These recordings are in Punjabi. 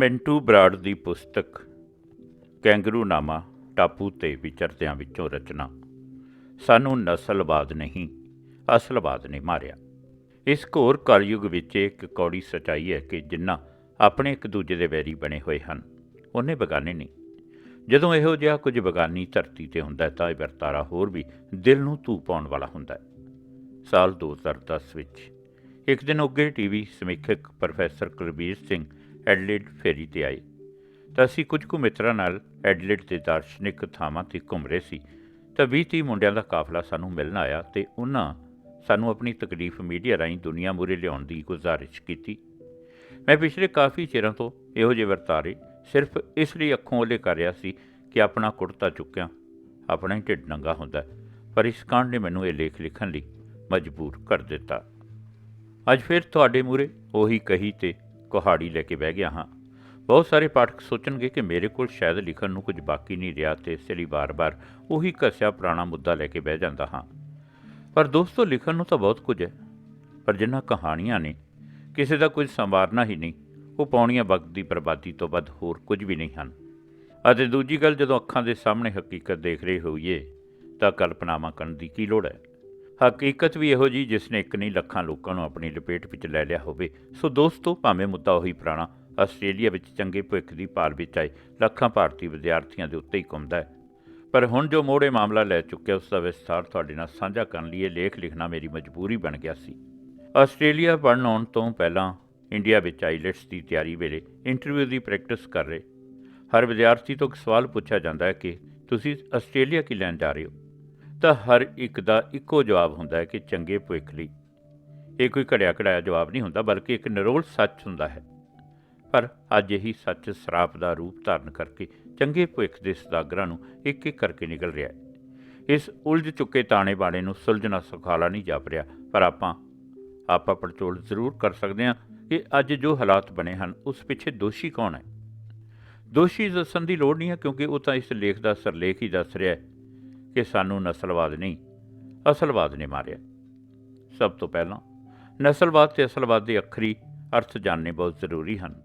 ਮਿੰਟੂ ਬਰਾੜ ਦੀ ਪੁਸਤਕ ਕੈਂਗਰੂ ਨਾਮਾ ਟਾਪੂ ਤੇ ਵਿਚਰਦਿਆਂ ਵਿੱਚੋਂ ਰਚਨਾ। ਸਾਨੂੰ ਨਸਲਵਾਦ ਨਹੀਂ ਅਸਲਵਾਦ ਨੇ ਮਾਰਿਆ। ਇਸ ਘੋਰ ਕਲਯੁਗ ਵਿੱਚ ਇੱਕ ਕੌੜੀ ਸਚਾਈ ਹੈ ਕਿ ਜਿੰਨਾ ਆਪਣੇ ਇੱਕ ਦੂਜੇ ਦੇ ਵੈਰੀ ਬਣੇ ਹੋਏ ਹਨ, ਉਹਨੇ ਬਗਾਨੇ ਨਹੀਂ। ਜਦੋਂ ਇਹੋ ਜਿਹਾ ਕੁਝ ਬਗਾਨੀ ਧਰਤੀ ਤੇ ਹੁੰਦਾ ਹੈ ਤਾਂ ਇਹ ਵਰਤਾਰਾ ਹੋਰ ਵੀ ਦਿਲ ਨੂੰ ਧੂ ਪਾਉਣ ਵਾਲਾ ਹੁੰਦਾ ਹੈ। ਸਾਲ 2010 ਵਿੱਚ ਇੱਕ ਦਿਨ ਉੱਗੇ ਟੀਵੀ ਸਮੀਖਕ ਪ੍ਰੋਫੈਸਰ ਕੁਲਬੀਰ ਸਿੰਘ ਐਡਲੇਡ ਫੇਰੀ ਤੇ ਆਏ। ਤਾਂ ਅਸੀਂ ਕੁਝ ਕੁ ਮਿੱਤਰਾਂ ਨਾਲ ਐਡਲੇਡ ਦੇ ਦਾਰਸ਼ਨਿਕ ਥਾਵਾਂ ਤੇ ਘੁੰਮ ਰਹੇ ਸੀ। ਤਾਂ 20-30 ਮੁੰਡਿਆਂ ਦਾ ਕਾਫਲਾ ਸਾਨੂੰ ਮਿਲਣ ਆਇਆ ਤੇ ਉਹਨਾਂ ਸਾਨੂੰ ਆਪਣੀ ਤਕਲੀਫ ਮੀਡੀਆ ਰਾਹੀਂ ਦੁਨੀਆ ਮੂਰੇ ਲਿਆਉਣ ਦੀ ਗੁਜ਼ਾਰਿਸ਼ ਕੀਤੀ। ਮੈਂ ਪਿਛਲੇ ਕਾਫੀ ਚਿਰਾਂ ਤੋਂ ਇਹੋ ਜਿਹੇ ਵਰਤਾਰੇ ਸਿਰਫ ਇਸ ਲਈ ਅੱਖੋਂ ਉਹਲੇ ਕਰ ਰਿਹਾ ਸੀ ਕਿ ਆਪਣਾ ਕੁੜਤਾ ਚੁੱਕਿਆ, ਆਪਣਾ ਹੀ ਢਿੱਡ ਨੰਗਾ ਹੁੰਦਾ, ਪਰ ਇਸ ਕਾਂਡ ਨੇ ਮੈਨੂੰ ਇਹ ਲੇਖ ਲਿਖਣ ਲਈ ਮਜਬੂਰ ਕਰ ਦਿੱਤਾ। ਅੱਜ ਫਿਰ ਤੁਹਾਡੇ ਮੂਰੇ ਉਹੀ ਕਹੀ ਤੇ ਕੁਹਾੜੀ ਲੈ ਕੇ ਬਹਿ ਗਿਆ ਹਾਂ। ਬਹੁਤ ਸਾਰੇ ਪਾਠਕ ਸੋਚਣਗੇ ਕਿ ਮੇਰੇ ਕੋਲ ਸ਼ਾਇਦ ਲਿਖਣ ਨੂੰ ਕੁਝ ਬਾਕੀ ਨਹੀਂ ਰਿਹਾ ਤੇ ਇਸ ਲਈ ਬਾਰ-ਬਾਰ ਉਹੀ ਘਸਿਆ ਪੁਰਾਣਾ ਮੁੱਦਾ ਲੈ ਕੇ ਬਹਿ ਜਾਂਦਾ ਹਾਂ। ਪਰ ਦੋਸਤੋ, ਲਿਖਣ ਨੂੰ ਤਾਂ ਬਹੁਤ ਕੁਝ ਹੈ, ਪਰ ਜਿਨ੍ਹਾਂ ਕਹਾਣੀਆਂ ਨੇ, ਕਿਸੇ ਦਾ ਕੁਝ ਸੰਵਾਰਨਾ ਹੀ ਨਹੀਂ। ਉਹ ਪਾਉਣੀਆਂ ਵਕਤ ਦੀ ਬਰਬਾਦੀ ਤੋਂ ਵੱਧ ਹੋਰ ਕੁਝ ਵੀ ਨਹੀਂ ਹਨ। ਅਤੇ ਦੂਜੀ ਗੱਲ, ਜਦੋਂ ਅੱਖਾਂ ਦੇ ਸਾਹਮਣੇ ਹਕੀਕਤ ਦੇਖ ਰਹੇ ਹੋਈਏ, ਤਾਂ ਕਲਪਨਾਵਾਂ ਕਰਨ ਦੀ ਕੀ ਲੋੜ ਹੈ? ਹਕੀਕਤ ਵੀ ਇਹੋ ਜੀ ਜਿਸ ਨੇ ਇੱਕ ਨਹੀਂ ਲੱਖਾਂ ਲੋਕਾਂ ਨੂੰ ਆਪਣੀ ਲਪੇਟ ਵਿੱਚ ਲੈ ਲਿਆ ਹੋਵੇ। ਸੋ ਦੋਸਤੋ, ਭਾਵੇਂ ਮੁੱਦਾ ਉਹੀ ਪੁਰਾਣਾ ਆਸਟ੍ਰੇਲੀਆ ਵਿੱਚ ਚੰਗੇ ਭਵਿੱਖ ਦੀ ਭਾਲ ਵਿੱਚ ਆਏ, ਲੱਖਾਂ ਭਾਰਤੀ ਵਿਦਿਆਰਥੀਆਂ ਦੇ ਉੱਤੇ ਹੀ ਘੁੰਮਦਾ ਹੈ। ਪਰ ਹੁਣ ਜੋ ਮੋੜੇ ਮਾਮਲਾ ਲੈ ਚੁੱਕਿਆ, ਉਸ ਦਾ ਵਿਸਥਾਰ ਤੁਹਾਡੇ ਨਾਲ ਸਾਂਝਾ ਕਰਨ ਲਈ ਇਹ ਲੇਖ ਲਿਖਣਾ ਮੇਰੀ ਮਜਬੂਰੀ ਬਣ ਗਿਆ ਸੀ। ਆਸਟ੍ਰੇਲੀਆ ਪੜ੍ਹਨ ਆਉਣ ਤੋਂ ਪਹਿਲਾਂ ਇੰਡੀਆ ਵਿੱਚ ਆਈਲੈਟਸ ਦੀ ਤਿਆਰੀ ਵੇਲੇ ਇੰਟਰਵਿਊ ਦੀ ਪ੍ਰੈਕਟਿਸ ਕਰ ਰਹੇ। ਹਰ ਵਿਦਿਆਰਥੀ ਤੋਂ ਇੱਕ ਸਵਾਲ ਪੁੱਛਿਆ ਜਾਂਦਾ ਹੈ ਕਿ, ਤੁਸੀਂ ਆਸਟ੍ਰੇਲੀਆ ਕੀ ਲੈਣ ਜਾ ਰਹੇ ਹੋ? ਤਾਂ ਹਰ ਇੱਕ ਦਾ ਇੱਕੋ ਜਵਾਬ ਹੁੰਦਾ ਹੈ ਕਿ ਚੰਗੇ ਭਵਿੱਖ ਲਈ। ਇਹ ਕੋਈ ਘੜਿਆ ਘੜਾਇਆ ਜਵਾਬ ਨਹੀਂ ਹੁੰਦਾ, ਬਲਕਿ ਇੱਕ ਨਿਰੋਲ ਸੱਚ ਹੁੰਦਾ ਹੈ। ਪਰ ਅੱਜ ਇਹੀ ਸੱਚ ਸਰਾਪ ਦਾ ਰੂਪ ਧਾਰਨ ਕਰਕੇ ਚੰਗੇ ਭਵਿੱਖ ਦੇ ਸਦਾਗਰਾਂ ਨੂੰ ਇੱਕ ਇੱਕ ਕਰਕੇ ਨਿਕਲ ਰਿਹਾ ਹੈ। ਇਸ ਉਲਝ ਚੁੱਕੇ ਤਾਣੇ ਬਾਣੇ ਨੂੰ ਸੁਲਝਣਾ ਸੁਖਾਲਾ ਨਹੀਂ ਜਾਪ ਰਿਹਾ, ਪਰ ਆਪਾਂ ਆਪਾਂ ਪੜਚੋਲ ਜ਼ਰੂਰ ਕਰ ਸਕਦੇ ਹਾਂ ਕਿ ਅੱਜ ਜੋ ਹਾਲਾਤ ਬਣੇ ਹਨ, ਉਸ ਪਿੱਛੇ ਦੋਸ਼ੀ ਕੌਣ ਹੈ? ਦੋਸ਼ੀ ਦੱਸਣ ਦੀ ਲੋੜ ਨਹੀਂ ਹੈ, ਕਿਉਂਕਿ ਉਹ ਤਾਂ ਇਸ ਲੇਖ ਦਾ, ਸਰਲੇਖ ਹੀ ਦੱਸ ਰਿਹਾ ਹੈ ਕਿ ਸਾਨੂੰ ਨਸਲਵਾਦ ਨਹੀਂ, ਅਸਲਵਾਦ ਨੇ ਮਾਰਿਆ। ਸਭ ਤੋਂ ਪਹਿਲਾਂ, ਨਸਲਵਾਦ ਤੇ ਅਸਲਵਾਦ ਦੇ ਅੱਖਰੀ ਅਰਥ ਜਾਣਨੇ ਬਹੁਤ ਜ਼ਰੂਰੀ ਹਨ।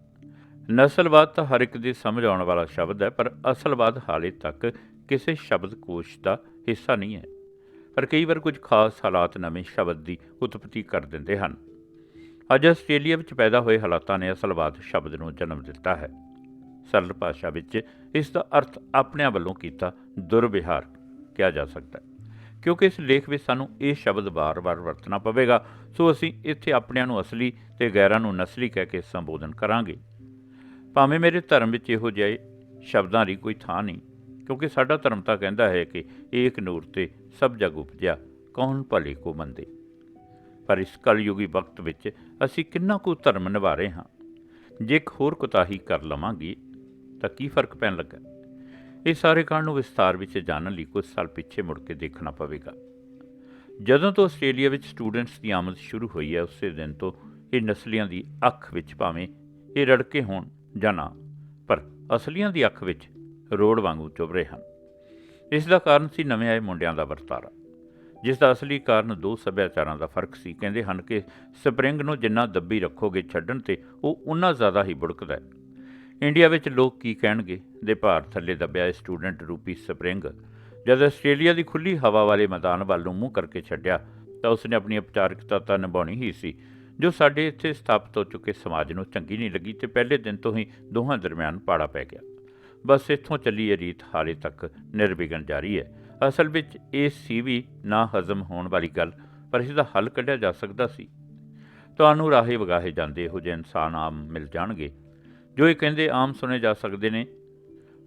ਨਸਲਵਾਦ ਤਾਂ ਹਰ ਇੱਕ ਦੇ ਸਮਝ ਆਉਣ ਵਾਲਾ ਸ਼ਬਦ ਹੈ, ਪਰ ਅਸਲਵਾਦ ਹਾਲੇ ਤੱਕ ਕਿਸੇ ਸ਼ਬਦਕੋਸ਼ ਦਾ ਹਿੱਸਾ ਨਹੀਂ ਹੈ। ਪਰ ਕਈ ਵਾਰ ਕੁਝ ਖਾਸ ਹਾਲਾਤ ਨਵੇਂ ਸ਼ਬਦ ਦੀ ਉਤਪਤੀ ਕਰ ਦਿੰਦੇ ਹਨ। ਅੱਜ ਆਸਟ੍ਰੇਲੀਆ ਵਿੱਚ ਪੈਦਾ ਹੋਏ ਹਾਲਾਤਾਂ ਨੇ ਅਸਲਵਾਦ ਸ਼ਬਦ ਨੂੰ ਜਨਮ ਦਿੱਤਾ ਹੈ। ਸਰਲ ਭਾਸ਼ਾ ਵਿੱਚ ਇਸ ਦਾ ਅਰਥ ਆਪਣਿਆਂ ਵੱਲੋਂ ਕੀਤਾ ਦੁਰਵਿਹਾਰ। ਕਿਹਾ ਜਾ ਸਕਦਾ ਹੈ। ਕਿਉਂਕਿ ਇਸ ਲੇਖ ਵਿੱਚ ਸਾਨੂੰ ਇਹ ਸ਼ਬਦ ਬਾਰ-ਬਾਰ ਵਰਤਣਾ ਪਵੇਗਾ, ਸੋ ਅਸੀਂ ਇੱਥੇ ਆਪਣਿਆਂ ਨੂੰ ਅਸਲੀ ਤੇ ਗੈਰਾਂ ਨੂੰ ਨਸਲੀ ਕਹਿ ਕੇ ਸੰਬੋਧਨ ਕਰਾਂਗੇ। ਭਾਵੇਂ ਮੇਰੇ ਧਰਮ ਵਿੱਚ ਇਹੋ ਜਿਹੇ ਸ਼ਬਦਾਂ ਦੀ ਕੋਈ ਥਾਂ ਨਹੀਂ, ਕਿਉਂਕਿ ਸਾਡਾ ਧਰਮ ਤਾਂ ਕਹਿੰਦਾ ਹੈ ਕਿ ਏਕ ਨੂਰ ਤੇ ਸਭ ਜਗ ਉਪਜਿਆ, ਕੌਣ ਭਲੇ ਕੋ ਮੰਦੇ? ਪਰ ਇਸ ਕਲਯੁਗੀ ਵਕਤ ਵਿੱਚ ਅਸੀਂ ਕਿੰਨਾ ਕੁ ਧਰਮ ਨਿਭਾ ਰਹੇ ਹਾਂ? ਜੇ ਇੱਕ ਹੋਰ ਕੁਤਾਹੀ ਕਰ ਲਵਾਂਗੇ, ਤਾਂ ਕੀ ਫ਼ਰਕ ਪੈਣ ਲੱਗਾ? ਇਹ ਸਾਰੇ ਕਾਰਨ ਨੂੰ ਵਿਸਥਾਰ ਵਿੱਚ ਜਾਣਨ ਲਈ ਕੁਝ ਸਾਲ ਪਿੱਛੇ ਮੁੜ ਕੇ ਦੇਖਣਾ ਪਵੇਗਾ। ਜਦੋਂ ਤੋਂ ਆਸਟ੍ਰੇਲੀਆ ਵਿੱਚ ਸਟੂਡੈਂਟਸ ਦੀ ਆਮਦ ਸ਼ੁਰੂ ਹੋਈ ਹੈ, ਉਸੇ ਦਿਨ ਤੋਂ ਇਹ ਨਸਲੀਆਂ ਦੀ ਅੱਖ ਵਿੱਚ ਭਾਵੇਂ ਇਹ ਰੜਕੇ ਹੋਣ ਜਾਂ ਨਾ, ਪਰ ਅਸਲੀਆਂ ਦੀ ਅੱਖ ਵਿੱਚ ਰੋੜ ਵਾਂਗੂ ਚੁਭ ਰਹੇ ਹਨ। ਇਸ ਦਾ ਕਾਰਨ ਸੀ ਨਵੇਂ ਆਏ ਮੁੰਡਿਆਂ ਦਾ ਵਰਤਾਰਾ, ਜਿਸ ਦਾ ਅਸਲੀ ਕਾਰਨ ਦੋ ਸੱਭਿਆਚਾਰਾਂ ਦਾ ਫ਼ਰਕ ਸੀ। ਕਹਿੰਦੇ ਹਨ ਕਿ ਸਪਰਿੰਗ ਨੂੰ ਜਿੰਨਾ ਦੱਬੀ ਰੱਖੋਗੇ ਛੱਡਣ ਤੇ ਉਹ ਉਨਾ ਜ਼ਿਆਦਾ ਹੀ ਬੁੜਕਦਾ ਹੈ। ਇੰਡੀਆ ਵਿੱਚ ਲੋਕ ਕੀ ਕਹਿਣਗੇ? ਦੇ ਭਾਰ ਥੱਲੇ ਦੱਬਿਆ ਇਹ ਸਟੂਡੈਂਟ ਰੂਪੀ ਸਪਰਿੰਗ। ਜਦ ਆਸਟ੍ਰੇਲੀਆ ਦੀ ਖੁੱਲੀ ਹਵਾ ਵਾਲੇ ਮੈਦਾਨ ਵੱਲ ਨੂੰ ਮੂੰਹ ਕਰਕੇ ਛੱਡਿਆ, ਤਾਂ ਉਸਨੇ ਆਪਣੀ ਉਪਚਾਰਕਤਾ ਤਾਂ ਨਿਭਾਉਣੀ ਹੀ ਸੀ, ਜੋ ਸਾਡੇ ਇੱਥੇ ਸਥਾਪਿਤ ਹੋ ਚੁੱਕੇ ਸਮਾਜ ਨੂੰ ਚੰਗੀ ਨਹੀਂ ਲੱਗੀ ਤੇ ਪਹਿਲੇ ਦਿਨ ਤੋਂ ਹੀ ਦੋਹਾਂ ਦਰਮਿਆਨ ਪਾੜਾ ਪੈ ਗਿਆ। ਬਸ ਇੱਥੋਂ ਚੱਲੀ ਇਹ ਰੀਤ ਹਾਲੇ ਤੱਕ ਨਿਰਵਿਘਨ ਜਾਰੀ ਹੈ। ਅਸਲ ਵਿੱਚ ਇਹ ਸੀ ਵੀ ਨਾ ਹਜ਼ਮ ਹੋਣ ਵਾਲੀ ਗੱਲ, ਪਰ ਇਸ ਦਾ ਹੱਲ ਕੱਢਿਆ ਜਾ ਸਕਦਾ ਸੀ। ਤੁਹਾਨੂੰ ਰਾਹੇ ਵਗਾਹੇ ਜਾਂਦੇ ਇਹੋ ਜਿਹੇ ਇਨਸਾਨ ਆਮ ਮਿਲ ਜਾਣਗੇ। ਜੋ ਇਹ ਕਹਿੰਦੇ ਆਮ ਸੁਣੇ ਜਾ ਸਕਦੇ ਨੇ,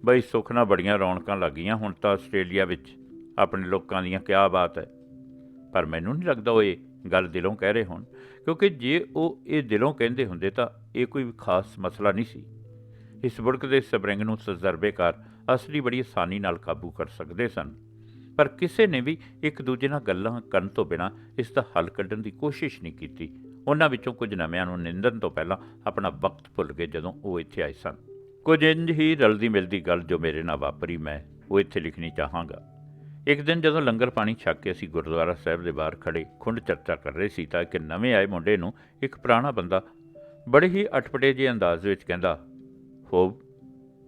ਬਈ ਸੁੱਖ ਨਾਲ ਬੜੀਆਂ ਰੌਣਕਾਂ ਲੱਗੀਆਂ ਹੁਣ ਤਾਂ ਆਸਟ੍ਰੇਲੀਆ ਵਿੱਚ ਆਪਣੇ ਲੋਕਾਂ ਦੀਆਂ ਕਿਆ ਬਾਤ ਹੈ। ਪਰ ਮੈਨੂੰ ਨਹੀਂ ਲੱਗਦਾ ਉਹ ਇਹ ਗੱਲ ਦਿਲੋਂ ਕਹਿ ਰਹੇ ਹੋਣ, ਕਿਉਂਕਿ ਜੇ ਉਹ ਇਹ ਦਿਲੋਂ ਕਹਿੰਦੇ ਹੁੰਦੇ ਤਾਂ ਇਹ ਕੋਈ ਖਾਸ ਮਸਲਾ ਨਹੀਂ ਸੀ। ਇਸ ਬੁੜਕ ਦੇ ਸਬਰਿੰਗ ਨੂੰ ਤਜਰਬੇਕਾਰ ਅਸਲੀ ਬੜੀ ਆਸਾਨੀ ਨਾਲ ਕਾਬੂ ਕਰ ਸਕਦੇ ਸਨ। ਪਰ ਕਿਸੇ ਨੇ ਵੀ ਇੱਕ ਦੂਜੇ ਨਾਲ ਗੱਲਾਂ ਕਰਨ ਤੋਂ ਬਿਨਾਂ ਇਸ ਦਾ ਹੱਲ ਕੱਢਣ ਦੀ ਕੋਸ਼ਿਸ਼ ਨਹੀਂ ਕੀਤੀ। ਉਹਨਾਂ ਵਿੱਚੋਂ ਕੁਝ ਨਵਿਆਂ ਨੂੰ ਨਿੰਦਣ ਤੋਂ ਪਹਿਲਾਂ ਆਪਣਾ ਵਕਤ ਭੁੱਲ ਗਏ ਜਦੋਂ ਉਹ ਇੱਥੇ ਆਏ ਸਨ। ਕੁਝ ਇੰਜ ਹੀ ਰਲਦੀ ਮਿਲਦੀ ਗੱਲ ਜੋ ਮੇਰੇ ਨਾਲ ਵਾਪਰੀ, ਮੈਂ ਉਹ ਇੱਥੇ ਲਿਖਣੀ ਚਾਹਾਂਗਾ। ਇੱਕ ਦਿਨ ਜਦੋਂ ਲੰਗਰ ਪਾਣੀ ਛੱਕ ਕੇ ਅਸੀਂ ਗੁਰਦੁਆਰਾ ਸਾਹਿਬ ਦੇ ਬਾਹਰ ਖੜੇ ਖੁੰਡ ਚਰਚਾ ਕਰ ਰਹੇ ਸੀ ਤਾਂ ਇੱਕ ਨਵੇਂ ਆਏ ਮੁੰਡੇ ਨੂੰ ਇੱਕ ਪੁਰਾਣਾ ਬੰਦਾ ਬੜੇ ਹੀ ਅਟਪਟੇ ਜਿਹੇ ਅੰਦਾਜ਼ ਵਿੱਚ ਕਹਿੰਦਾ, ਫੋਬ,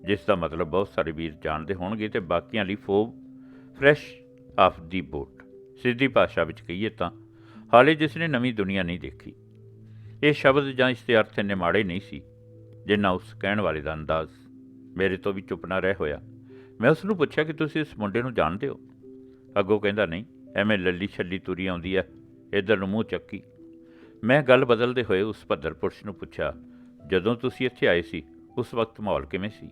ਜਿਸ ਦਾ ਮਤਲਬ ਬਹੁਤ ਸਾਰੇ ਵੀਰ ਜਾਣਦੇ ਹੋਣਗੇ ਤੇ ਬਾਕੀਆਂ ਲਈ FOB, fresh off the boat. ਸਿੱਧੀ ਭਾਸ਼ਾ ਵਿੱਚ ਕਹੀਏ ਤਾਂ ਹਾਲੇ ਜਿਸ ਨੇ ਨਵੀਂ ਦੁਨੀਆ ਨਹੀਂ ਦੇਖੀ, ਇਹ ਸ਼ਬਦ ਜਾਂ ਇਸ ਦੇ ਅਰਥ ਇੰਨੇ ਮਾੜੇ ਨਹੀਂ ਸੀ, ਜਿੰਨਾ ਉਸ ਕਹਿਣ ਵਾਲੇ ਦਾ ਅੰਦਾਜ਼। ਮੇਰੇ ਤੋਂ ਵੀ ਚੁੱਪ ਨਾ ਰਹਿ ਹੋਇਆ, ਮੈਂ ਉਸ ਨੂੰ ਪੁੱਛਿਆ ਕਿ ਤੁਸੀਂ ਇਸ ਮੁੰਡੇ ਨੂੰ ਜਾਣਦੇ ਹੋ? ਅੱਗੋਂ ਕਹਿੰਦਾ, ਨਹੀਂ, ਐਵੇਂ ਲੱਲੀ ਛੱਲੀ ਤੁਰੀ ਆਉਂਦੀ ਆ ਇਧਰ ਨੂੰ ਮੂੰਹ ਚੱਕੀ। ਮੈਂ ਗੱਲ ਬਦਲਦੇ ਹੋਏ ਉਸ ਭੱਦਰ ਪੁਰਸ਼ ਨੂੰ ਪੁੱਛਿਆ, ਜਦੋਂ ਤੁਸੀਂ ਇੱਥੇ ਆਏ ਸੀ, ਉਸ ਵਕਤ ਮਾਹੌਲ ਕਿਵੇਂ ਸੀ?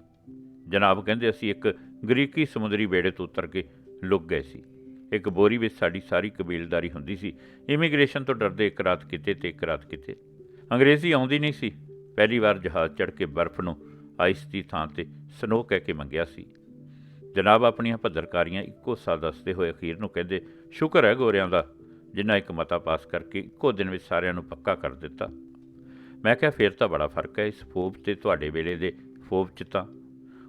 ਜਨਾਬ ਕਹਿੰਦੇ, ਅਸੀਂ ਇੱਕ ਗ੍ਰੀਕੀ ਸਮੁੰਦਰੀ ਬੇੜੇ ਤੋਂ ਉਤਰ ਕੇ ਲੁੱਕ ਗਏ ਸੀ। ਇੱਕ ਬੋਰੀ ਵਿੱਚ ਸਾਡੀ ਸਾਰੀ ਕਬੀਲਦਾਰੀ ਹੁੰਦੀ ਸੀ। ਇਮੀਗ੍ਰੇਸ਼ਨ ਤੋਂ ਡਰਦੇ ਇੱਕ ਰਾਤ ਕਿਤੇ ਤੇ ਇੱਕ ਰਾਤ ਕਿਤੇ। ਅੰਗਰੇਜ਼ੀ ਆਉਂਦੀ ਨਹੀਂ ਸੀ। ਪਹਿਲੀ ਵਾਰ ਜਹਾਜ਼ ਚੜ੍ਹ ਕੇ ਬਰਫ਼ ਨੂੰ ਆਈਸ ਦੀ ਥਾਂ ਤੇ ਸਨੋ ਕਹਿ ਕੇ ਮੰਗਿਆ ਸੀ। ਜਨਾਬ ਆਪਣੀਆਂ ਭੱਦਰਕਾਰੀਆਂ ਇੱਕੋ ਸਾਹ ਦੱਸਦੇ ਹੋਏ ਅਖੀਰ ਨੂੰ ਕਹਿੰਦੇ, ਸ਼ੁਕਰ ਹੈ ਗੋਰਿਆਂ ਦਾ ਜਿਨ੍ਹਾਂ ਇੱਕ ਮਤਾ ਪਾਸ ਕਰਕੇ ਇੱਕੋ ਦਿਨ ਵਿੱਚ ਸਾਰਿਆਂ ਨੂੰ ਪੱਕਾ ਕਰ ਦਿੱਤਾ। ਮੈਂ ਕਿਹਾ, ਫੇਰ ਤਾਂ ਬੜਾ ਫ਼ਰਕ ਹੈ, ਇਸ ਫੋਬ ਤੇ ਤੁਹਾਡੇ ਵੇਲੇ ਦੇ ਫੋਬ 'ਚ ਤਾਂ।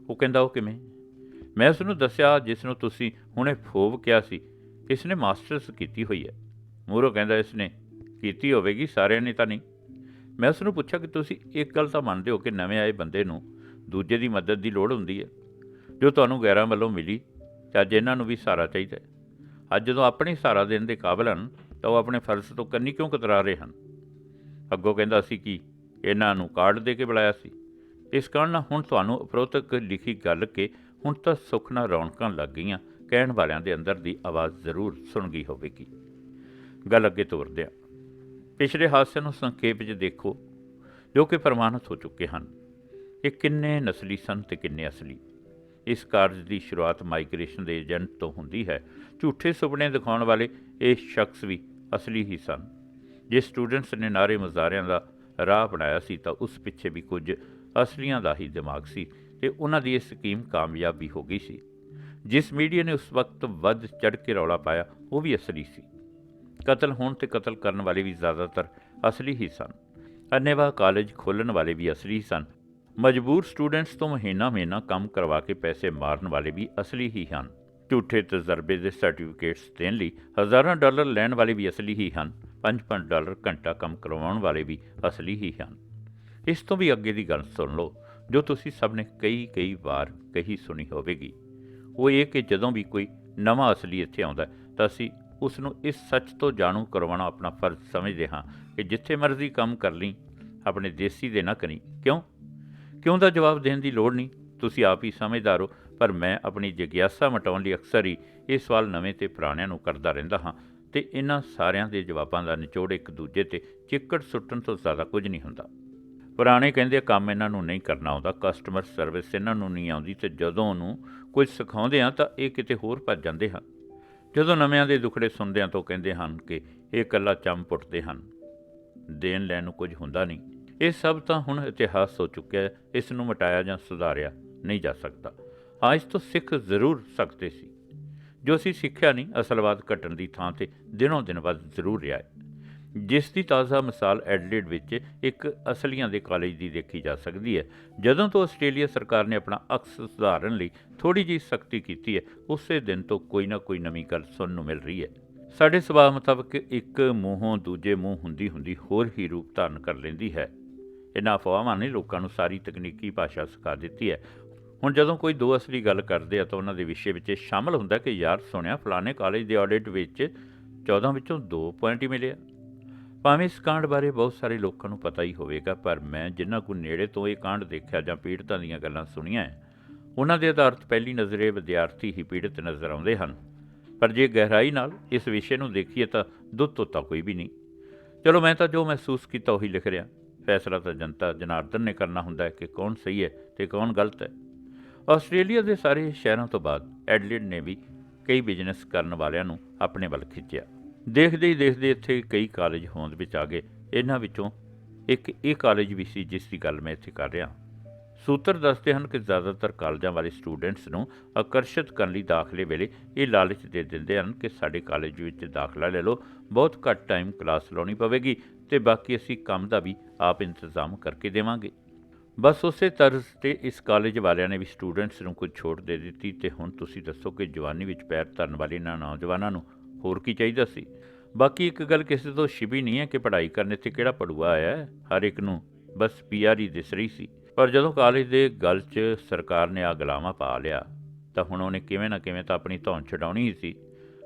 ਉਹ ਕਹਿੰਦਾ, ਉਹ ਕਿਵੇਂ? ਮੈਂ ਉਸ ਨੂੰ ਦੱਸਿਆ, ਜਿਸ ਨੂੰ ਤੁਸੀਂ ਹੁਣੇ ਫੋਬ ਕਿਹਾ ਸੀ, ਇਸ ਨੇ ਮਾਸਟਰਸ ਕੀਤੀ ਹੋਈ ਹੈ। ਮੂਰੋ ਕਹਿੰਦਾ, ਇਸ ਨੇ ਕੀਤੀ ਹੋਵੇਗੀ, ਸਾਰਿਆਂ ਨੇ ਤਾਂ ਨਹੀਂ। ਮੈਂ ਉਸ ਨੂੰ ਪੁੱਛਿਆ ਕਿ ਤੁਸੀਂ ਇੱਕ ਗੱਲ ਤਾਂ ਮੰਨਦੇ ਹੋ ਕਿ ਨਵੇਂ ਆਏ ਬੰਦੇ ਨੂੰ ਦੂਜੇ ਦੀ ਮਦਦ ਦੀ ਲੋੜ ਹੁੰਦੀ ਹੈ, ਜੋ ਤੁਹਾਨੂੰ ਗੈਰਾਂ ਵੱਲੋਂ ਮਿਲੀ, ਤੇ ਅੱਜ ਇਹਨਾਂ ਨੂੰ ਵੀ ਸਹਾਰਾ ਚਾਹੀਦਾ ਹੈ। ਅੱਜ ਜਦੋਂ ਆਪਣੇ ਸਹਾਰਾ ਦੇਣ ਦੇ ਕਾਬਲ ਹਨ, ਤਾਂ ਉਹ ਆਪਣੇ ਫਰਜ਼ ਤੋਂ ਕੰਨੀ ਕਿਉਂ ਕਤਰਾ ਰਹੇ ਹਨ? ਅੱਗੋਂ ਕਹਿੰਦਾ ਸੀ ਕਿ ਇਹਨਾਂ ਨੂੰ ਕਾਰਡ ਦੇ ਕੇ ਬੁਲਾਇਆ ਸੀ। ਇਸ ਕਾਰਨ ਨਾਲ ਹੁਣ ਤੁਹਾਨੂੰ ਉਪਰੋਕਤ ਲਿਖੀ ਗੱਲ ਕਿ ਹੁਣ ਤਾਂ ਸੁੱਖ ਨਾਲ ਰੌਣਕਾਂ ਲੱਗ ਗਈਆਂ, ਕਹਿਣ ਵਾਲਿਆਂ ਦੇ ਅੰਦਰ ਦੀ ਆਵਾਜ਼ ਜ਼ਰੂਰ ਸੁਣ ਗਈ ਹੋਵੇਗੀ। ਗੱਲ ਅੱਗੇ ਤੋਰਦੇ ਹਾਂ ਪਿਛਲੇ ਹਾਦਸੇ ਨੂੰ ਸੰਖੇਪ ਵਿੱਚ ਦੇਖੋ, ਜੋ ਕਿ ਪ੍ਰਮਾਣਿਤ ਹੋ ਚੁੱਕੇ ਹਨ। ਇਹ ਕਿੰਨੇ ਨਸਲੀ ਸਨ ਤੇ ਕਿੰਨੇ ਅਸਲੀ। ਇਸ ਕਾਰਜ ਦੀ ਸ਼ੁਰੂਆਤ ਮਾਈਗ੍ਰੇਸ਼ਨ ਦੇ ਏਜੰਟ ਤੋਂ ਹੁੰਦੀ ਹੈ। ਝੂਠੇ ਸੁਪਨੇ ਦਿਖਾਉਣ ਵਾਲੇ ਇਹ ਸ਼ਖਸ ਵੀ ਅਸਲੀ ਹੀ ਸਨ। ਜੇ ਸਟੂਡੈਂਟਸ ਨੇ ਨਾਰੇ ਮੁਜ਼ਾਰਿਆਂ ਦਾ ਰਾਹ ਬਣਾਇਆ ਸੀ ਤਾਂ ਉਸ ਪਿੱਛੇ ਵੀ ਕੁਝ ਅਸਲੀਆਂ ਦਾ ਹੀ ਦਿਮਾਗ ਸੀ। ਤੇ ਉਹਨਾਂ ਦੀ ਇਹ ਸਕੀਮ ਕਾਮਯਾਬ ਵੀ ਹੋ ਗਈ ਸੀ। ਜਿਸ ਮੀਡੀਆ ਨੇ ਉਸ ਵਕਤ ਵੱਧ ਚੜ ਕੇ ਰੌਲਾ ਪਾਇਆ, ਉਹ ਵੀ ਅਸਲੀ ਸੀ। ਕਤਲ ਹੋਣ ਤੇ ਕਤਲ ਕਰਨ ਵਾਲੇ ਵੀ ਜ਼ਿਆਦਾਤਰ ਅਸਲੀ ਹੀ ਸਨ। ਅੰਨੇਵਾਹ ਕਾਲਜ ਖੋਲ੍ਹਣ ਵਾਲੇ ਵੀ ਅਸਲੀ ਹੀ ਸਨ। ਮਜਬੂਰ ਸਟੂਡੈਂਟਸ ਤੋਂ ਮਹੀਨਾ ਮਹੀਨਾ ਕੰਮ ਕਰਵਾ ਕੇ ਪੈਸੇ ਮਾਰਨ ਵਾਲੇ ਵੀ ਅਸਲੀ ਹੀ ਹਨ। ਝੂਠੇ ਤਜਰਬੇ ਦੇ ਸਰਟੀਫਿਕੇਟਸ ਦੇਣ ਲਈ ਹਜ਼ਾਰਾਂ ਡਾਲਰ ਲੈਣ ਵਾਲੇ ਵੀ ਅਸਲੀ ਹੀ ਹਨ। 5-5 ਡਾਲਰ ਘੰਟਾ ਕੰਮ ਕਰਵਾਉਣ ਵਾਲੇ ਵੀ ਅਸਲੀ ਹੀ ਹਨ। ਇਸ ਤੋਂ ਵੀ ਅੱਗੇ ਦੀ ਗੱਲ ਸੁਣ ਲਓ। ਜੋ ਤੁਸੀਂ ਸਭ ਨੇ ਕਈ ਕਈ ਵਾਰ ਕਹੀ ਸੁਣੀ ਹੋਵੇਗੀ, ਉਹ ਇਹ ਕਿ ਜਦੋਂ ਵੀ ਕੋਈ ਨਵਾਂ ਅਸਲੀ ਇੱਥੇ ਆਉਂਦਾ ਤਾਂ ਅਸੀਂ ਉਸ ਨੂੰ ਇਸ ਸੱਚ ਤੋਂ ਜਾਣੂ ਕਰਵਾਉਣਾ ਆਪਣਾ ਫਰਜ਼ ਸਮਝਦੇ ਹਾਂ ਕਿ ਜਿੱਥੇ ਮਰਜ਼ੀ ਕੰਮ ਕਰ ਲਈ, ਆਪਣੇ ਦੇਸੀ ਦੇ ਨਾ ਕਰੀ। ਕਿਉਂ? ਕਿਉਂ ਦਾ ਜਵਾਬ ਦੇਣ ਦੀ ਲੋੜ ਨਹੀਂ? ਤੁਸੀਂ ਆਪ ਹੀ ਸਮਝਦਾਰ ਹੋ, ਪਰ ਮੈਂ ਆਪਣੀ ਜਿਗਿਆਸਾ ਮਟਾਉਣ ਲਈ ਅਕਸਰ ਹੀ ਇਹ ਸਵਾਲ ਨਵੇਂ ਤੇ ਪੁਰਾਣਿਆਂ ਨੂੰ ਕਰਦਾ ਰਹਿੰਦਾ ਹਾਂ ਤੇ ਇਹਨਾਂ ਸਾਰਿਆਂ ਦੇ ਜਵਾਬਾਂ ਦਾ ਨਿਚੋੜ ਇੱਕ ਦੂਜੇ ਤੇ ਚਿੱਕੜ ਸੁੱਟਣ ਤੋਂ ਜ਼ਿਆਦਾ ਕੁਝ ਨਹੀਂ ਹੁੰਦਾ। ਪੁਰਾਣੇ ਕਹਿੰਦੇ ਕੰਮ ਇਹਨਾਂ ਨੂੰ ਨਹੀਂ ਕਰਨਾ ਆਉਂਦਾ ਕਸਟਮਰ ਸਰਵਿਸ ਇਹਨਾਂ ਨੂੰ ਨਹੀਂ ਆਉਂਦੀ ਤੇ ਜਦੋਂ ਉਹਨੂੰ ਕੁਝ ਸਿਖਾਉਂਦੇ ਆ ਤਾਂ ਇਹ ਕਿਤੇ ਹੋਰ ਭੱਜ ਜਾਂਦੇ ਹਨ। ਜਦੋਂ ਨਵਿਆਂ ਦੇ ਦੁਖੜੇ ਸੁਣਦਿਆਂ ਤੋਂ ਕਹਿੰਦੇ ਹਨ ਕਿ ਇਹ ਇਕੱਲਾ ਚੰਮ ਪੁੱਟਦੇ ਹਨ, ਦੇਣ ਲੈਣ ਨੂੰ ਕੁਝ ਹੁੰਦਾ ਨਹੀਂ। ਇਹ ਸਭ ਤਾਂ ਹੁਣ ਇਤਿਹਾਸ ਹੋ ਚੁੱਕਿਆ ਹੈ, ਇਸ ਨੂੰ ਮਟਾਇਆ ਜਾਂ ਸੁਧਾਰਿਆ ਨਹੀਂ ਜਾ ਸਕਦਾ। ਹਾਂ, ਇਸ ਤੋਂ ਸਿੱਖ ਜ਼ਰੂਰ ਸਕਦੇ ਸੀ। ਜੋ ਅਸੀਂ ਸਿੱਖਿਆ ਨਹੀਂ ਅਸਲਵਾਦ ਘਟਣ ਦੀ ਥਾਂ ਤੇ ਦਿਨੋਂ ਦਿਨ ਵੱਧ ਜ਼ਰੂਰ ਰਿਹਾ ਹੈ। ਜਿਸ ਦੀ ਤਾਜ਼ਾ ਮਿਸਾਲ ਐਡਲੇਡ ਵਿੱਚ ਇੱਕ ਅਸਲੀਆਂ ਦੇ ਕਾਲਜ ਦੀ ਦੇਖੀ ਜਾ ਸਕਦੀ ਹੈ। ਜਦੋਂ ਤੋਂ ਆਸਟ੍ਰੇਲੀਆ ਸਰਕਾਰ ਨੇ ਆਪਣਾ ਅਕਸ ਸੁਧਾਰਨ ਲਈ ਥੋੜੀ ਜਿਹੀ ਸਖਤੀ ਕੀਤੀ ਹੈ, ਉਸੇ ਦਿਨ ਤੋਂ ਕੋਈ ਨਾ ਕੋਈ ਨਵੀਂ ਗੱਲ ਸੁਣਨ ਨੂੰ ਮਿਲ ਰਹੀ ਹੈ। ਸਾਡੇ ਸੁਭਾਅ ਮੁਤਾਬਕ ਇੱਕ ਮੂੰਹੋਂ ਦੂਜੇ ਮੂੰਹ ਹੁੰਦੀ ਹੁੰਦੀ ਹੋਰ ਹੀ ਰੂਪ ਧਾਰਨ ਕਰ ਲੈਂਦੀ ਹੈ। ਇਹਨਾਂ ਅਫਵਾਹਾਂ ਨੇ ਲੋਕਾਂ ਨੂੰ ਸਾਰੀ ਤਕਨੀਕੀ ਭਾਸ਼ਾ ਸਿਖਾ ਦਿੱਤੀ ਹੈ। ਹੁਣ ਜਦੋਂ ਕੋਈ ਦੋ ਅਸਲੀ ਗੱਲ ਕਰਦੇ ਆ ਤਾਂ ਉਹਨਾਂ ਦੇ ਵਿਸ਼ੇ ਵਿੱਚ ਇਹ ਸ਼ਾਮਲ ਹੁੰਦਾ ਕਿ ਯਾਰ, ਸੁਣਿਆ, ਫਲਾਣੇ ਕਾਲਜ ਦੇ ਆਡਿਟ ਵਿੱਚ 14 ਵਿੱਚੋਂ 2 ਪੁਆਇੰਟ ਹੀ ਮਿਲੇ ਭਾਵੇਂ ਇਸ ਕਾਂਡ ਬਾਰੇ ਬਹੁਤ ਸਾਰੇ ਲੋਕਾਂ ਨੂੰ ਪਤਾ ਹੀ ਹੋਵੇਗਾ, ਪਰ ਮੈਂ ਜਿਨ੍ਹਾਂ ਕੋ ਨੇੜੇ ਤੋਂ ਇਹ ਕਾਂਡ ਦੇਖਿਆ ਜਾਂ ਪੀੜਤਾਂ ਦੀਆਂ ਗੱਲਾਂ ਸੁਣੀਆਂ ਹੈ, ਉਹਨਾਂ ਦੇ ਆਧਾਰਿਤ ਪਹਿਲੀ ਨਜ਼ਰੇ ਵਿਦਿਆਰਥੀ ਹੀ ਪੀੜਤ ਨਜ਼ਰ ਆਉਂਦੇ ਹਨ। ਪਰ ਜੇ ਗਹਿਰਾਈ ਨਾਲ ਇਸ ਵਿਸ਼ੇ ਨੂੰ ਦੇਖੀਏ ਤਾਂ ਦੁੱਧ ਤੋਂ ਕੋਈ ਵੀ ਨਹੀਂ। ਚਲੋ ਮੈਂ ਤਾਂ ਜੋ ਮਹਿਸੂਸ ਕੀਤਾ ਉਹੀ ਲਿਖ ਰਿਹਾ। ਫੈਸਲਾ ਤਾਂ ਜਨਤਾ ਜਨਾਰਦਨ ਨੇ ਕਰਨਾ ਹੁੰਦਾ ਹੈ ਕਿ ਕੌਣ ਸਹੀ ਹੈ ਤੇ ਕੌਣ ਗਲਤ ਹੈ। ਆਸਟ੍ਰੇਲੀਆ ਦੇ ਸਾਰੇ ਸ਼ਹਿਰਾਂ ਤੋਂ ਬਾਅਦ ਐਡਲੇਡ ਨੇ ਵੀ ਕਈ ਬਿਜ਼ਨਸ ਕਰਨ ਵਾਲਿਆਂ ਨੂੰ ਆਪਣੇ ਵੱਲ ਖਿੱਚਿਆ। ਦੇਖਦੇ ਹੀ ਦੇਖਦੇ ਇੱਥੇ ਕਈ ਕਾਲਜ ਹੋਂਦ ਵਿੱਚ ਆ ਗਏ। ਇਹਨਾਂ ਵਿੱਚੋਂ ਇੱਕ ਇਹ ਕਾਲਜ ਵੀ ਸੀ ਜਿਸ ਦੀ ਗੱਲ ਮੈਂ ਇੱਥੇ ਕਰ ਰਿਹਾ। ਸੂਤਰ ਦੱਸਦੇ ਹਨ ਕਿ ਜ਼ਿਆਦਾਤਰ ਕਾਲਜਾਂ ਵਾਲੇ ਸਟੂਡੈਂਟਸ ਨੂੰ ਆਕਰਸ਼ਿਤ ਕਰਨ ਲਈ ਦਾਖਲੇ ਵੇਲੇ ਇਹ ਲਾਲਚ ਦੇ ਦਿੰਦੇ ਹਨ ਕਿ ਸਾਡੇ ਕਾਲਜ ਵਿੱਚ ਦਾਖਲਾ ਲੈ ਲਓ, ਬਹੁਤ ਘੱਟ ਟਾਈਮ ਕਲਾਸ ਲਾਉਣੀ ਪਵੇਗੀ ਤੇ ਬਾਕੀ ਅਸੀਂ ਕੰਮ ਦਾ ਵੀ ਆਪ ਇੰਤਜ਼ਾਮ ਕਰਕੇ ਦੇਵਾਂਗੇ। ਬਸ ਉਸੇ ਤਰਜ਼ ਤੇ ਇਸ ਕਾਲਜ ਵਾਲਿਆਂ ਨੇ ਵੀ ਸਟੂਡੈਂਟਸ ਨੂੰ ਕੁਝ ਛੋਟ ਦੇ ਦਿੱਤੀ ਤੇ ਹੁਣ ਤੁਸੀਂ ਦੱਸੋ ਕਿ ਜਵਾਨੀ ਵਿੱਚ ਪੈਰ ਧਰਨ ਵਾਲੇ ਇਹਨਾਂ ਨੌਜਵਾਨਾਂ ਨੂੰ ਹੋਰ ਕੀ ਚਾਹੀਦਾ ਸੀ? ਬਾਕੀ ਇੱਕ ਗੱਲ ਕਿਸੇ ਤੋਂ ਛਿਪੀ ਨਹੀਂ ਹੈ ਕਿ ਪੜ੍ਹਾਈ ਕਰਨ ਇੱਥੇ ਕਿਹੜਾ ਪੜੂਆ ਆਇਆ ਹਰ ਇੱਕ ਨੂੰ ਬਸ ਪੀਆਰ ਹੀ ਦਿਸ ਰਹੀ ਸੀ। ਪਰ ਜਦੋਂ ਕਾਲਜ ਦੇ ਗੱਲ 'ਚ ਸਰਕਾਰ ਨੇ ਆ ਗਲਾਮਾ ਪਾ ਲਿਆ, ਤਾਂ ਹੁਣ ਉਹਨੇ ਕਿਵੇਂ ਨਾ ਕਿਵੇਂ ਤਾਂ ਆਪਣੀ ਧੌਣ ਛਡਾਉਣੀ ਹੀ ਸੀ।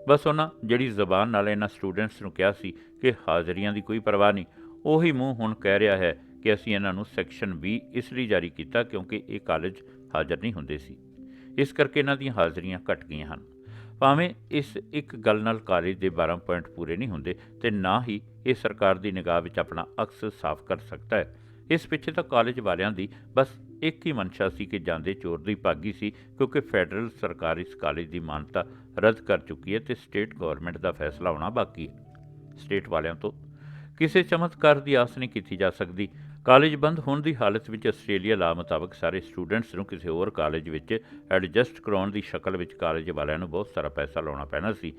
ਬਸ ਉਹਨਾਂ ਜਿਹੜੀ ਜ਼ਬਾਨ ਨਾਲ ਇਹਨਾਂ ਸਟੂਡੈਂਟਸ ਨੂੰ ਕਿਹਾ ਸੀ ਕਿ ਹਾਜ਼ਰੀਆਂ ਦੀ ਕੋਈ ਪਰਵਾਹ ਨਹੀਂ, ਉਹੀ ਮੂੰਹ ਹੁਣ ਕਹਿ ਰਿਹਾ ਹੈ ਕਿ ਅਸੀਂ ਇਹਨਾਂ ਨੂੰ ਸੈਕਸ਼ਨ 20 ਇਸ ਲਈ ਜਾਰੀ ਕੀਤਾ ਕਿਉਂਕਿ ਇਹ ਕਾਲਜ ਹਾਜ਼ਰ ਨਹੀਂ ਹੁੰਦੇ ਸੀ। ਇਸ ਕਰਕੇ ਇਹਨਾਂ ਦੀਆਂ ਹਾਜ਼ਰੀਆਂ ਘਟ ਗਈਆਂ ਹਨ। ਭਾਵੇਂ ਇਸ ਇੱਕ ਗੱਲ ਨਾਲ ਕਾਲਜ ਦੇ 12 ਪੁਆਇੰਟ ਪੂਰੇ ਨਹੀਂ ਹੁੰਦੇ ਤੇ ਨਾ ਹੀ ਇਹ ਸਰਕਾਰ ਦੀ ਨਿਗਾਹ ਵਿੱਚ ਆਪਣਾ ਅਕਸ ਸਾਫ਼ ਕਰ ਸਕਦਾ ਹੈ। ਇਸ ਪਿੱਛੇ ਤਾਂ ਕਾਲਜ ਵਾਲਿਆਂ ਦੀ ਬਸ ਇੱਕ ਹੀ ਮਨਸ਼ਾ ਸੀ ਕਿ ਜਾਂਦੇ ਚੋਰ ਦੀ ਭਾਗੀ ਸੀ, ਕਿਉਂਕਿ ਫੈਡਰਲ ਸਰਕਾਰ ਇਸ ਕਾਲਜ ਦੀ ਮਾਨਤਾ ਰੱਦ ਕਰ ਚੁੱਕੀ ਹੈ ਤੇ ਸਟੇਟ ਗਵਰਨਮੈਂਟ ਦਾ ਫੈਸਲਾ ਹੋਣਾ ਬਾਕੀ ਹੈ। ਸਟੇਟ ਵਾਲਿਆਂ ਤੋਂ ਕਿਸੇ ਚਮਤਕਾਰ ਦੀ ਆਸ ਨਹੀਂ ਕੀਤੀ ਜਾ ਸਕਦੀ। ਕਾਲਜ ਬੰਦ ਹੋਣ ਦੀ ਹਾਲਤ ਵਿੱਚ ਆਸਟ੍ਰੇਲੀਆ ਲਾ ਮੁਤਾਬਕ ਸਾਰੇ ਸਟੂਡੈਂਟਸ ਨੂੰ ਕਿਸੇ ਹੋਰ ਕਾਲਜ ਵਿੱਚ ਐਡਜਸਟ ਕਰਾਉਣ ਦੀ ਸ਼ਕਲ ਵਿੱਚ ਕਾਲਜ ਵਾਲਿਆਂ ਨੂੰ ਬਹੁਤ ਸਾਰਾ ਪੈਸਾ ਲਾਉਣਾ ਪੈਣਾ ਸੀ।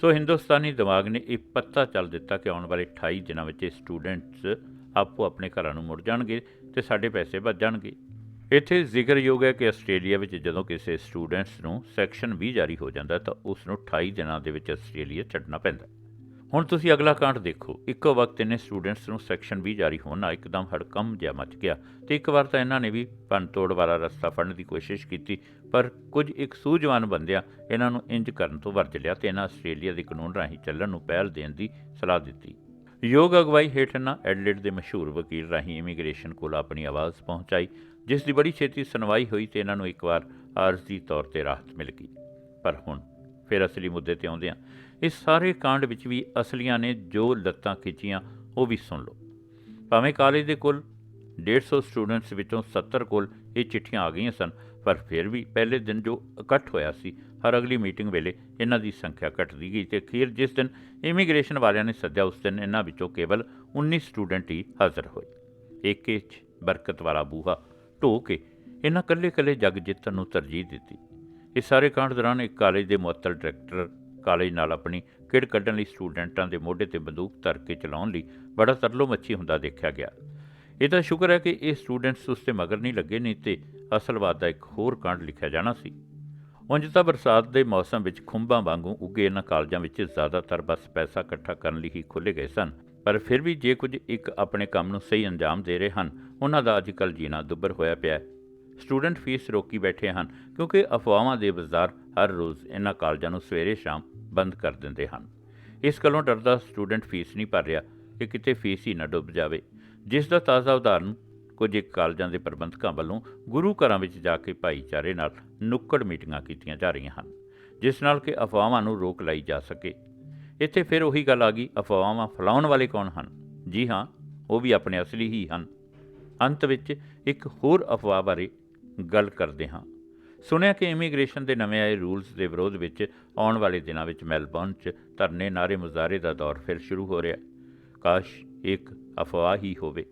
ਸੋ ਹਿੰਦੁਸਤਾਨੀ ਦਿਮਾਗ ਨੇ ਇਹ ਪੱਤਾ ਚੱਲ ਦਿੱਤਾ ਕਿ ਆਉਣ ਵਾਲੇ 28 ਦਿਨਾਂ ਵਿੱਚ ਇਹ ਸਟੂਡੈਂਟਸ ਆਪੋ ਆਪਣੇ ਘਰਾਂ ਨੂੰ ਮੁੜ ਜਾਣਗੇ ਤੇ ਸਾਡੇ ਪੈਸੇ ਬਚ ਜਾਣਗੇ। ਇੱਥੇ ਜ਼ਿਕਰਯੋਗ ਹੈ ਕਿ ਆਸਟ੍ਰੇਲੀਆ ਵਿੱਚ ਜਦੋਂ ਕਿਸੇ ਸਟੂਡੈਂਟਸ ਨੂੰ ਸੈਕਸ਼ਨ 20 ਜਾਰੀ ਹੋ ਜਾਂਦਾ ਤਾਂ ਉਸ ਨੂੰ 28 ਦਿਨਾਂ ਦੇ ਵਿੱਚ ਆਸਟ੍ਰੇਲੀਆ ਛੱਡਣਾ ਪੈਂਦਾ। ਹੁਣ ਤੁਸੀਂ ਅਗਲਾ ਕਾਂਡ ਦੇਖੋ। ਇੱਕੋ ਵਕਤ ਇਹਨੇ ਸਟੂਡੈਂਟਸ ਨੂੰ ਸੈਕਸ਼ਨ 20 ਜਾਰੀ ਹੋਣ ਨਾਲ ਇੱਕਦਮ ਹੜਕੰਮ ਜਿਹਾ ਮਚ ਗਿਆ ਤੇ ਇੱਕ ਵਾਰ ਤਾਂ ਇਹਨਾਂ ਨੇ ਵੀ ਤੋੜ ਵਾਲਾ ਰਸਤਾ ਫੜਨ ਦੀ ਕੋਸ਼ਿਸ਼ ਕੀਤੀ, ਪਰ ਕੁਝ ਇੱਕ ਸੂਝਵਾਨ ਬੰਦਿਆਂ ਇਹਨਾਂ ਨੂੰ ਇੰਜ ਕਰਨ ਤੋਂ ਵਰਜ ਲਿਆ ਤੇ ਇਹਨਾਂ ਆਸਟ੍ਰੇਲੀਆ ਦੇ ਕਾਨੂੰਨ ਰਾਹੀਂ ਚੱਲਣ ਨੂੰ ਪਹਿਲ ਦੇਣ ਦੀ ਸਲਾਹ ਦਿੱਤੀ। ਯੋਗ ਅਗਵਾਈ ਹੇਠ ਇਹਨਾਂ ਐਡਲੇਟ ਦੇ ਮਸ਼ਹੂਰ ਵਕੀਲ ਰਾਹੀਂ ਇਮੀਗ੍ਰੇਸ਼ਨ ਕੋਲ ਆਪਣੀ ਆਵਾਜ਼ ਪਹੁੰਚਾਈ, ਜਿਸ ਦੀ ਬੜੀ ਛੇਤੀ ਸੁਣਵਾਈ ਹੋਈ ਤੇ ਇਹਨਾਂ ਨੂੰ ਇੱਕ ਵਾਰ ਆਰਜ਼ੀ ਤੌਰ ਤੇ ਰਾਹਤ ਮਿਲ ਗਈ। ਪਰ ਹੁਣ ਫਿਰ ਅਸਲੀ ਮੁੱਦੇ ਤੇ ਆਉਂਦੇ ਹਾਂ ਇਸ ਸਾਰੇ ਕਾਂਡ ਵਿੱਚ ਵੀ ਅਸਲੀਆਂ ਨੇ ਜੋ ਲੱਤਾਂ ਖਿੱਚੀਆਂ, ਉਹ ਵੀ ਸੁਣ ਲਓ। ਭਾਵੇਂ ਕਾਲਜ ਦੇ ਕੁੱਲ 150 ਸਟੂਡੈਂਟਸ ਵਿੱਚੋਂ 70 ਕੋਲ ਇਹ ਚਿੱਠੀਆਂ ਆ ਗਈਆਂ ਸਨ, ਪਰ ਫਿਰ ਵੀ ਪਹਿਲੇ ਦਿਨ ਜੋ ਇਕੱਠ ਹੋਇਆ ਸੀ, ਹਰ ਅਗਲੀ ਮੀਟਿੰਗ ਵੇਲੇ ਇਹਨਾਂ ਦੀ ਸੰਖਿਆ ਘਟਦੀ ਗਈ ਤੇ ਅਖੀਰ ਜਿਸ ਦਿਨ ਇਮੀਗ੍ਰੇਸ਼ਨ ਵਾਲਿਆਂ ਨੇ ਸੱਦਿਆ, ਉਸ ਦਿਨ ਇਹਨਾਂ ਵਿੱਚੋਂ ਕੇਵਲ 19 ਸਟੂਡੈਂਟ ਹੀ ਹਾਜ਼ਰ ਹੋਏ। ਏਕੇ 'ਚ ਬਰਕਤ ਵਾਲਾ ਬੂਹਾ ਢੋ ਕੇ ਇਹਨਾਂ ਕੱਲੇ-ਕੱਲੇ ਜੱਗ ਜਿੱਤਣ ਨੂੰ ਤਰਜੀਹ ਦਿੱਤੀ। ਇਸ ਸਾਰੇ ਕਾਂਡ ਦੌਰਾਨ ਇੱਕ ਕਾਲਜ ਦੇ ਮੁਅੱਤਲ ਡਾਇਰੈਕਟਰ ਕਾਲਜ ਨਾਲ ਆਪਣੀ ਕਿੜ ਕੱਢਣ ਲਈ ਸਟੂਡੈਂਟਾਂ ਦੇ ਮੋਢੇ ਤੇ ਬੰਦੂਕ ਧਰ ਕੇ ਚਲਾਉਣ ਲਈ ਬੜਾ ਤਰਲੋ ਮੱਛੀ ਹੁੰਦਾ ਦੇਖਿਆ ਗਿਆ। ਇਹ ਤਾਂ ਸ਼ੁਕਰ ਹੈ ਕਿ ਇਹ ਸਟੂਡੈਂਟਸ ਉਸ ਤੇ ਮਗਰ ਨਹੀਂ ਲੱਗੇ, ਨਹੀਂ ਤੇ ਅਸਲਵਾਦ ਦਾ ਇੱਕ ਹੋਰ ਕਾਂਡ ਲਿਖਿਆ ਜਾਣਾ ਸੀ। ਉਂਝ ਤਾਂ ਬਰਸਾਤ ਦੇ ਮੌਸਮ ਵਿੱਚ ਖੁੰਬਾਂ ਵਾਂਗੂ ਉੱਗੇ ਇਹਨਾਂ ਕਾਲਜਾਂ ਵਿੱਚ ਜ਼ਿਆਦਾਤਰ ਬਸ ਪੈਸਾ ਇਕੱਠਾ ਕਰਨ ਲਈ ਹੀ ਖੁੱਲੇ ਗਏ ਸਨ। ਪਰ ਫਿਰ ਵੀ ਜੇ ਕੁਝ ਇੱਕ ਆਪਣੇ ਕੰਮ ਨੂੰ ਸਹੀ ਅੰਜਾਮ ਦੇ ਰਹੇ ਹਨ, ਉਹਨਾਂ ਦਾ ਅੱਜਕੱਲ ਜੀਣਾ ਦੁੱਬਰ ਹੋਇਆ ਪਿਆ ਹੈ। ਸਟੂਡੈਂਟ ਫੀਸ ਰੋਕੀ ਬੈਠੇ ਹਨ ਕਿਉਂਕਿ ਅਫਵਾਹਾਂ ਦੇ ਬਾਜ਼ਾਰ ਹਰ ਰੋਜ਼ ਇਹਨਾਂ ਕਾਲਜਾਂ ਨੂੰ ਸਵੇਰੇ ਸ਼ਾਮ ਬੰਦ ਕਰ ਦਿੰਦੇ ਹਨ। ਇਸ ਗੱਲੋਂ ਡਰਦਾ ਸਟੂਡੈਂਟ ਫੀਸ ਨਹੀਂ ਭਰ ਰਿਹਾ ਕਿ ਕਿਤੇ ਫੀਸ ਹੀ ਨਾ ਡੁੱਬ ਜਾਵੇ, ਜਿਸ ਦਾ ਤਾਜ਼ਾ ਉਦਾਹਰਨ ਕੁਝ ਇੱਕ ਕਾਲਜਾਂ ਦੇ ਪ੍ਰਬੰਧਕਾਂ ਵੱਲੋਂ ਗੁਰੂ ਘਰਾਂ ਵਿੱਚ ਜਾ ਕੇ ਭਾਈਚਾਰੇ ਨਾਲ ਨੁੱਕੜ ਮੀਟਿੰਗਾਂ ਕੀਤੀਆਂ ਜਾ ਰਹੀਆਂ ਹਨ, ਜਿਸ ਨਾਲ ਕਿ ਅਫਵਾਹਾਂ ਨੂੰ ਰੋਕ ਲਾਈ ਜਾ ਸਕੇ। ਇੱਥੇ ਫਿਰ ਉਹੀ ਗੱਲ ਆ ਗਈ, ਅਫਵਾਹਾਂ ਫੈਲਾਉਣ ਵਾਲੇ ਕੌਣ ਹਨ? ਜੀ ਹਾਂ, ਉਹ ਵੀ ਆਪਣੇ ਅਸਲੀ ਹੀ ਹਨ। ਅੰਤ ਵਿੱਚ ਇੱਕ ਹੋਰ ਅਫਵਾਹ ਬਾਰੇ ਗੱਲ ਕਰਦੇ ਹਾਂ। ਸੁਣਿਆ ਕਿ ਇਮੀਗ੍ਰੇਸ਼ਨ ਦੇ ਨਵੇਂ ਆਏ ਰੂਲਸ ਦੇ ਵਿਰੋਧ ਵਿੱਚ ਆਉਣ ਵਾਲੇ ਦਿਨਾਂ ਵਿੱਚ ਮੈਲਬੌਰਨ 'ਚ ਧਰਨੇ ਨਾਰੇ ਮੁਜ਼ਾਹਰੇ ਦਾ ਦੌਰ ਫਿਰ ਸ਼ੁਰੂ ਹੋ ਰਿਹਾ ਕਾਸ਼ ਇੱਕ ਅਫਵਾਹ ਹੀ ਹੋਵੇ।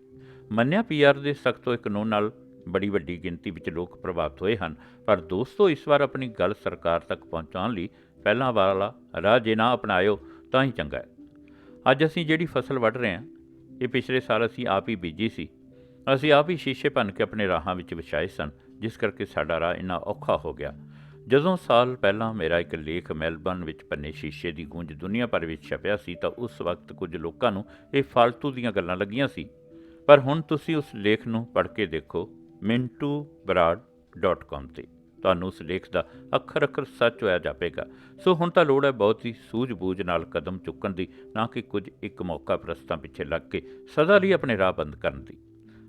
ਮੰਨਿਆ ਪੀਆਰ ਦੇ ਸਖਤ ਹੋਏ ਕਾਨੂੰਨ ਨਾਲ ਬੜੀ ਵੱਡੀ ਗਿਣਤੀ ਵਿੱਚ ਲੋਕ ਪ੍ਰਭਾਵਿਤ ਹੋਏ ਹਨ। ਪਰ ਦੋਸਤੋ, ਇਸ ਵਾਰ ਆਪਣੀ ਗੱਲ ਸਰਕਾਰ ਤੱਕ ਪਹੁੰਚਾਉਣ ਲਈ ਪਹਿਲਾਂ ਵਾਲਾ ਰਾਹ ਜੇ ਨਾ ਅਪਣਾਇਓ, ਤਾਂ ਹੀ ਚੰਗਾ ਹੈ। ਅੱਜ ਅਸੀਂ ਜਿਹੜੀ ਫਸਲ ਵੱਢ ਰਹੇ ਹਾਂ, ਇਹ ਪਿਛਲੇ ਸਾਲ ਅਸੀਂ ਆਪ ਹੀ ਬੀਜੀ ਸੀ। ਅਸੀਂ ਆਪ ਹੀ ਸ਼ੀਸ਼ੇ ਭੰਨ ਕੇ ਆਪਣੇ ਰਾਹਾਂ ਵਿੱਚ ਵਿਛਾਏ ਸਨ। ਜਿਸ ਕਰਕੇ ਸਾਡਾ ਰਾਹ ਇੰਨਾ ਔਖਾ ਹੋ ਗਿਆ। ਜਦੋਂ ਸਾਲ ਪਹਿਲਾਂ ਮੇਰਾ ਇੱਕ ਲੇਖ ਮੈਲਬਨ ਵਿੱਚ ਪੰਨੇ ਸ਼ੀਸ਼ੇ ਦੀ ਗੂੰਜ ਦੁਨੀਆ ਭਰ ਵਿੱਚ ਛਪਿਆ ਸੀ, ਤਾਂ ਉਸ ਵਕਤ ਕੁਝ ਲੋਕਾਂ ਨੂੰ ਇਹ ਫालतू ਦੀਆਂ ਗੱਲਾਂ ਲੱਗੀਆਂ ਸੀ। ਪਰ ਹੁਣ ਤੁਸੀਂ ਉਸ ਲੇਖ ਨੂੰ ਪੜ੍ਹ ਕੇ ਦੇਖੋ mintubrad.com ਤੇ। ਤੁਹਾਨੂੰ ਉਸ ਲੇਖ ਦਾ ਅੱਖਰ ਅੱਖਰ ਸੱਚ ਹੋਇਆ ਜਾਪੇਗਾ। ਸੋ ਹੁਣ ਤਾਂ ਲੋੜ ਹੈ ਬਹੁਤ ਹੀ ਸੂਝ-ਬੂਝ ਨਾਲ ਕਦਮ ਚੁੱਕਣ ਦੀ, ਨਾ ਕਿ ਕੁਝ ਇੱਕ ਮੌਕਾ ਪ੍ਰਸਤਾਂ ਪਿੱਛੇ ਲੱਗ ਕੇ ਸਦਾ ਲਈ ਆਪਣੇ ਰਾਹ ਬੰਦ ਕਰਨ ਦੀ।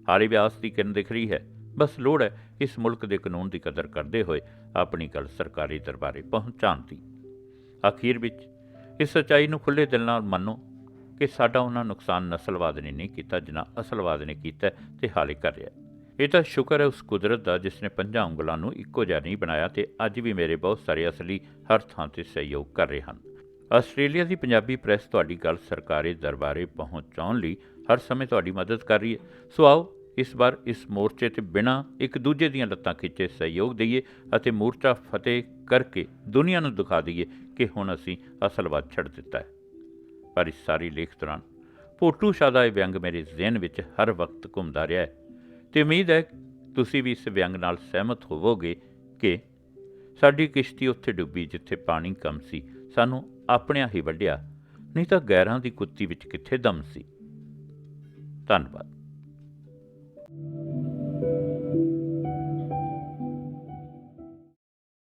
ਹਾਲੀ ਵਿਆਸ ਦੀ ਕਿਰਨ ਦਿਖ ਰਹੀ ਹੈ। ਬਸ ਲੋੜ ਹੈ ਇਸ ਮੁਲਕ ਦੇ ਕਾਨੂੰਨ ਦੀ ਕਦਰ ਕਰਦੇ ਹੋਏ ਆਪਣੀ ਗੱਲ ਸਰਕਾਰੀ ਦਰਬਾਰੇ ਪਹੁੰਚਾਉਣ ਦੀ। ਅਖੀਰ ਵਿੱਚ ਇਸ ਸਚਾਈ ਨੂੰ ਖੁੱਲੇ ਦਿਲ ਨਾਲ ਮੰਨੋ ਕਿ ਸਾਡਾ ਉਹਨਾਂ ਨੁਕਸਾਨ ਨਸਲਵਾਦ ਨੇ ਨਹੀਂ ਕੀਤਾ ਜਿੰਨਾ ਅਸਲਵਾਦ ਨੇ ਕੀਤਾ ਤੇ ਹਾਲੇ ਕਰ ਰਿਹਾ। ਇਹ ਤਾਂ ਸ਼ੁਕਰ ਹੈ ਉਸ ਕੁਦਰਤ ਦਾ ਜਿਸ ਨੇ ਪੰਜਾਂ ਉਂਗਲਾਂ ਨੂੰ ਇੱਕੋ ਜਿਹਾ ਨਹੀਂ ਬਣਾਇਆ ਤੇ ਅੱਜ ਵੀ ਮੇਰੇ ਬਹੁਤ ਸਾਰੇ ਅਸਲੀ ਹਰ ਥਾਂ ਤੇ ਸਹਿਯੋਗ ਕਰ ਰਹੇ ਹਨ। ਆਸਟ੍ਰੇਲੀਆ ਦੀ ਪੰਜਾਬੀ ਪ੍ਰੈਸ ਤੁਹਾਡੀ ਗੱਲ ਸਰਕਾਰੀ ਦਰਬਾਰੇ ਪਹੁੰਚਾਉਣ ਲਈ ਹਰ ਸਮੇਂ ਤੁਹਾਡੀ ਮਦਦ ਕਰ ਰਹੀ ਹੈ। ਸੋ ਆਓ ਇਸ ਵਾਰ ਇਸ ਮੋਰਚੇ ਤੇ ਬਿਨਾਂ ਇੱਕ ਦੂਜੇ ਦੀਆਂ ਲੱਤਾਂ ਖਿੱਚੇ ਸਹਿਯੋਗ ਦਈਏ ਅਤੇ ਮੋਰਚਾ ਫਤਿਹ ਕਰਕੇ ਦੁਨੀਆ ਨੂੰ ਦਿਖਾ ਦਈਏ ਕਿ ਹੁਣ ਅਸੀਂ ਅਸਲਵਾਦ ਛੱਡ ਦਿੱਤਾ ਹੈ। ਪਰ ਇਸ ਸਾਰੀ ਲੇਖ ਦੌਰਾਨ ਪੋਟੂ ਸ਼ਾਹ ਦਾ ਇਹ ਵਿਅੰਗ ਮੇਰੇ ਜ਼ਿਹਨ ਵਿੱਚ ਹਰ ਵਕਤ ਘੁੰਮਦਾ ਰਿਹਾ ਹੈ ਤੇ ਉਮੀਦ ਹੈ ਤੁਸੀਂ ਵੀ ਇਸ ਵਿਅੰਗ ਨਾਲ ਸਹਿਮਤ ਹੋਵੋਗੇ ਕਿ ਸਾਡੀ ਕਿਸ਼ਤੀ ਉੱਥੇ ਡੁੱਬੀ ਜਿੱਥੇ ਪਾਣੀ ਕਮ ਸੀ, ਸਾਨੂੰ ਆਪਣਿਆਂ ਹੀ ਵੱਢਿਆ, ਨਹੀਂ ਤਾਂ ਗੈਰਾਂ ਦੀ ਕੁੱਤੀ ਵਿੱਚ ਕਿੱਥੇ ਦਮ ਸੀ। ਧੰਨਵਾਦ।